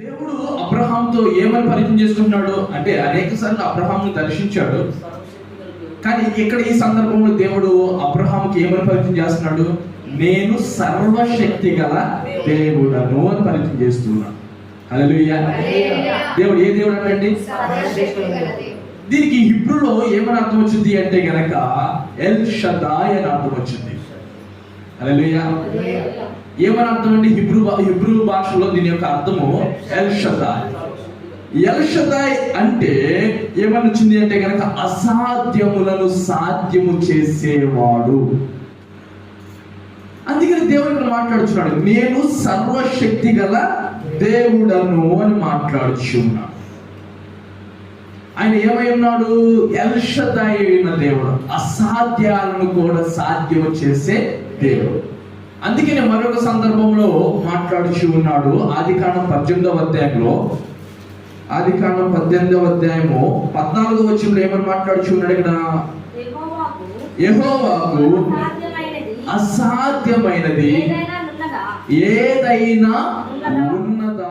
దేవుడు అబ్రహాంతో ఏమని పరిచయం చేసుకుంటున్నాడు అంటే అనేక సార్లు అబ్రహాంను దర్శించాడు. కానీ ఇక్కడ ఈ సందర్భంలో దేవుడు అబ్రహాంకి ఏమని పరిచయం చేస్తున్నాడు? నేను సర్వశక్తి గల దేవుడను అని పరిచయం చేస్తున్నాను హల్లెలూయా. దేవుడు ఏ దేవుడు అంటండి? దీనికి హిబ్రూలో ఏమని అర్థం వచ్చింది అంటే గనక ఎల్ షదాయ్ అని అర్థం వచ్చింది. హల్లెలూయా ఏమని అర్థం అండి హిబ్రూ హిబ్రూ భాషలో దీని యొక్క అర్థము ఎల్ షదాయ్ ఎల్ షదాయ్ అంటే ఏమని వచ్చింది అంటే గనక అసాధ్యములను సాధ్యము చేసేవాడు. అందుకని దేవుడు ఇక్కడ మాట్లాడుచున్నాడు నేను సర్వశక్తి గల దేవుడను అని మాట్లాడుచున్నాడు. ఆయన ఏమై ఉన్నాడు ఎల్షదాయి అయిన దేవుడు. అసాధ్యాలను కూడా సాధ్యం చేసే దేవుడు. అందుకనే మరొక సందర్భంలో మాట్లాడుచు ఉన్నాడు. ఆది కాండం పద్దెనిమిదవ అధ్యాయంలో. ఆది కాండం పద్దెనిమిదవ అధ్యాయము పద్నాలుగో వచ్చినప్పుడు ఏమని మాట్లాడుచు ఉన్నాడు ఇక్కడ? యెహోవాకు అసాధ్యమైనది? ఏదైనా ఉన్నదా?